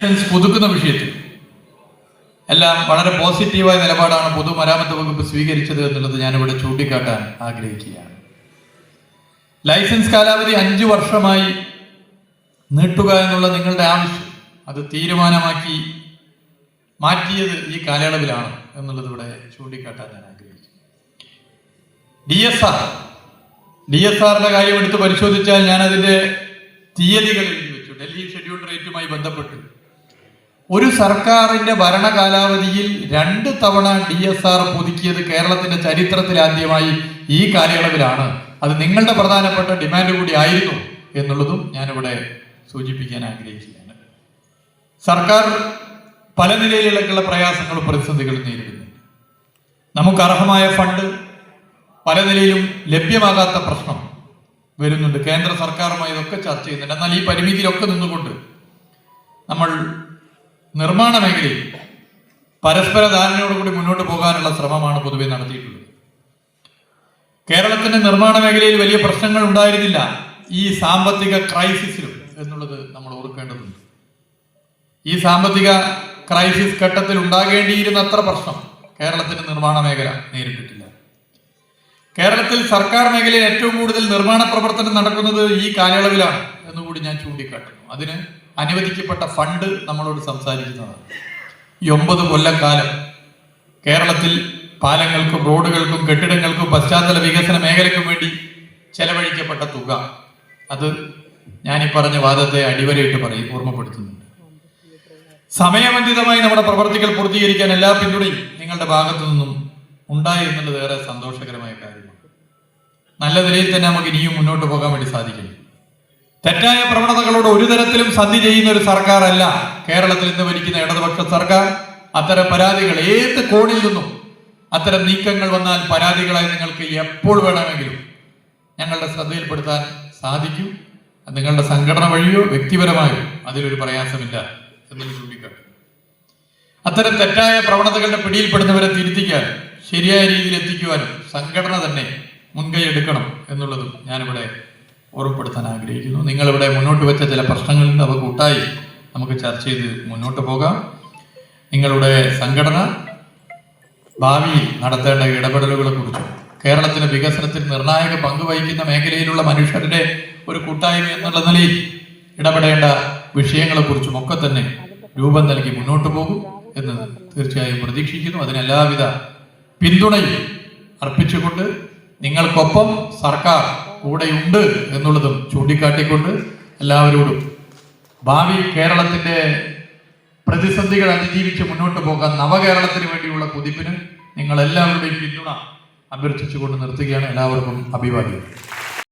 പുതുക്കുന്ന വിഷയത്തിൽ. എല്ലാം വളരെ പോസിറ്റീവായ നിലപാടാണ് പൊതുമരാമത്ത് വകുപ്പ് സ്വീകരിച്ചത് എന്നുള്ളത് ഞാനിവിടെ ചൂണ്ടിക്കാട്ടാൻ ആഗ്രഹിക്കുകയാണ്. ലൈസൻസ് കാലാവധി അഞ്ചു വർഷമായി നീട്ടുക എന്നുള്ള നിങ്ങളുടെ ആവശ്യം അത് തീരുമാനമാക്കി മാറ്റിയത് ഈ കാലയളവിലാണ് എന്നുള്ളത് ഇവിടെ ചൂണ്ടിക്കാട്ടാൻ ഞാൻ ആഗ്രഹിക്കുന്നു. D S R D S ആറിന്റെ കാര്യം എടുത്ത് പരിശോധിച്ചാൽ ഞാൻ അതിന്റെ തീയതികൾ എഴുതി വെച്ചു. ഡൽഹി ഷെഡ്യൂൾ റേറ്റുമായി ബന്ധപ്പെട്ട് ഒരു സർക്കാരിന്റെ ഭരണകാലാവധിയിൽ രണ്ട് തവണ ഡി എസ് ആർ പുതുക്കിയത് കേരളത്തിന്റെ ചരിത്രത്തിൽ ആദ്യമായി ഈ കാലയളവിലാണ്. അത് നിങ്ങളുടെ പ്രധാനപ്പെട്ട ഡിമാൻഡ് കൂടി ആയിരുന്നു എന്നുള്ളതും ഞാനിവിടെ സൂചിപ്പിക്കാൻ ആഗ്രഹിക്കുകയാണ്. സർക്കാർ പല നിലയിലുള്ള പ്രയാസങ്ങളും പ്രതിസന്ധികളും നേരിടുന്നുണ്ട്. നമുക്ക് അർഹമായ ഫണ്ട് പല നിലയിലും ലഭ്യമാകാത്ത പ്രശ്നം വരുന്നുണ്ട്. കേന്ദ്ര സർക്കാരുമായി ഇതൊക്കെ ചർച്ച ചെയ്യുന്നുണ്ട്. എന്നാൽ ഈ പരിമിതിയിലൊക്കെ നിന്നുകൊണ്ട് നമ്മൾ നിർമ്മാണ മേഖലയിൽ പരസ്പര ധാരണയോടുകൂടി മുന്നോട്ട് പോകാനുള്ള ശ്രമമാണ് പൊതുവെ നടത്തിയിട്ടുള്ളത്. കേരളത്തിന്റെ നിർമ്മാണ മേഖലയിൽ വലിയ പ്രശ്നങ്ങൾ ഉണ്ടായിരുന്നില്ല ഈ സാമ്പത്തിക ക്രൈസിസിലും എന്നുള്ളത് നമ്മൾ ഓർക്കേണ്ടതുണ്ട്. ഈ സാമ്പത്തിക ക്രൈസിസ് ഘട്ടത്തിൽ ഉണ്ടാകേണ്ടിയിരുന്ന അത്ര പ്രശ്നം കേരളത്തിന്റെ നിർമ്മാണ മേഖല നേരിട്ടിട്ടില്ല. കേരളത്തിൽ സർക്കാർ മേഖലയിൽ ഏറ്റവും കൂടുതൽ നിർമ്മാണ പ്രവർത്തനം നടക്കുന്നത് ഈ കാലയളവിലാണ് എന്നുകൂടി ഞാൻ ചൂണ്ടിക്കാട്ടുന്നു. അതിന് അനുവദിക്കപ്പെട്ട ഫണ്ട് നമ്മളോട് സംസാരിക്കുന്നതാണ്. ഈ ഒമ്പത് കൊല്ലക്കാലം കേരളത്തിൽ പാലങ്ങൾക്കും റോഡുകൾക്കും കെട്ടിടങ്ങൾക്കും പശ്ചാത്തല വികസന മേഖലയ്ക്കും വേണ്ടി ചെലവഴിക്കപ്പെട്ട തുക. അത് ഞാൻ ഈ പറഞ്ഞ വാദത്തെ അടിവരയിട്ട് പറയും ഓർമ്മപ്പെടുത്തുന്നുണ്ട്. സമയബന്ധിതമായി നമ്മുടെ പ്രവർത്തികൾ പൂർത്തീകരിക്കാൻ എല്ലാ പിന്തുണയും നിങ്ങളുടെ ഭാഗത്തു നിന്നും ഉണ്ടായി എന്നുള്ളത് ഏറെ സന്തോഷകരമായ കാര്യമാണ്. നല്ല നിലയിൽ തന്നെ നമുക്ക് ഇനിയും മുന്നോട്ട് പോകാൻ വേണ്ടി സാധിക്കും. തെറ്റായ പ്രവണതകളോട് ഒരു തരത്തിലും സന്ധി ചെയ്യുന്ന ഒരു സർക്കാരല്ല കേരളത്തിൽ ഇന്ന് ഭരിക്കുന്ന ഇടതുപക്ഷ സർക്കാർ. അത്തരം പരാതികൾ ഏത് കോണിൽ നിന്നും അത്തരം നീക്കങ്ങൾ വന്നാൽ പരാതികളായി നിങ്ങൾക്ക് എപ്പോൾ വേണമെങ്കിലും ഞങ്ങളുടെ ശ്രദ്ധയിൽപ്പെടുത്താൻ സാധിക്കും. നിങ്ങളുടെ സംഘടന വഴിയോ വ്യക്തിപരമായോ അതിലൊരു പ്രയാസമില്ല എന്നൊരു ചൂണ്ടിക്കാട്ടും അത്തരം തെറ്റായ പ്രവണതകളുടെ പിടിയിൽപ്പെടുന്നവരെ തിരുത്തിക്കാൻ ശരിയായ രീതിയിൽ എത്തിക്കുവാനും സംഘടന തന്നെ മുൻകൈ എടുക്കണം എന്നുള്ളതും ഞാനിവിടെ ഓർമ്മപ്പെടുത്താൻ ആഗ്രഹിക്കുന്നു. നിങ്ങളിവിടെ മുന്നോട്ട് വെച്ച ചില പ്രശ്നങ്ങളുണ്ട് അവ കൂട്ടായി നമുക്ക് ചർച്ച ചെയ്ത് മുന്നോട്ട് പോകാം. നിങ്ങളുടെ സംഘടന ഭാവിയിൽ നടത്തേണ്ട ഇടപെടലുകളെ കുറിച്ചും കേരളത്തിന്റെ വികസനത്തിൽ നിർണായക പങ്ക് വഹിക്കുന്ന മേഖലയിലുള്ള മനുഷ്യരുടെ ഒരു കൂട്ടായ്മ എന്നുള്ള നിലയിൽ ഇടപെടേണ്ട വിഷയങ്ങളെ കുറിച്ചും ഒക്കെ തന്നെ രൂപം നൽകി മുന്നോട്ട് പോകും എന്ന് തീർച്ചയായും പ്രതീക്ഷിക്കുന്നു. അതിന് എല്ലാവിധ പിന്തുണയും അർപ്പിച്ചുകൊണ്ട് നിങ്ങൾക്കൊപ്പം സർക്കാർ കൂടെയുണ്ട് എന്നുള്ളതും ചൂണ്ടിക്കാട്ടിക്കൊണ്ട് എല്ലാവരോടും ഭാവി കേരളത്തിന്റെ പ്രതിസന്ധികൾ അതിജീവിച്ച് മുന്നോട്ട് പോകാൻ നവകേരളത്തിന് വേണ്ടിയുള്ള കുതിപ്പിന് നിങ്ങൾ എല്ലാവരുടെയും പിന്തുണ അഭ്യർത്ഥിച്ചുകൊണ്ട് നിർത്തുകയാണ് എല്ലാവർക്കും അഭിവാദ്യം.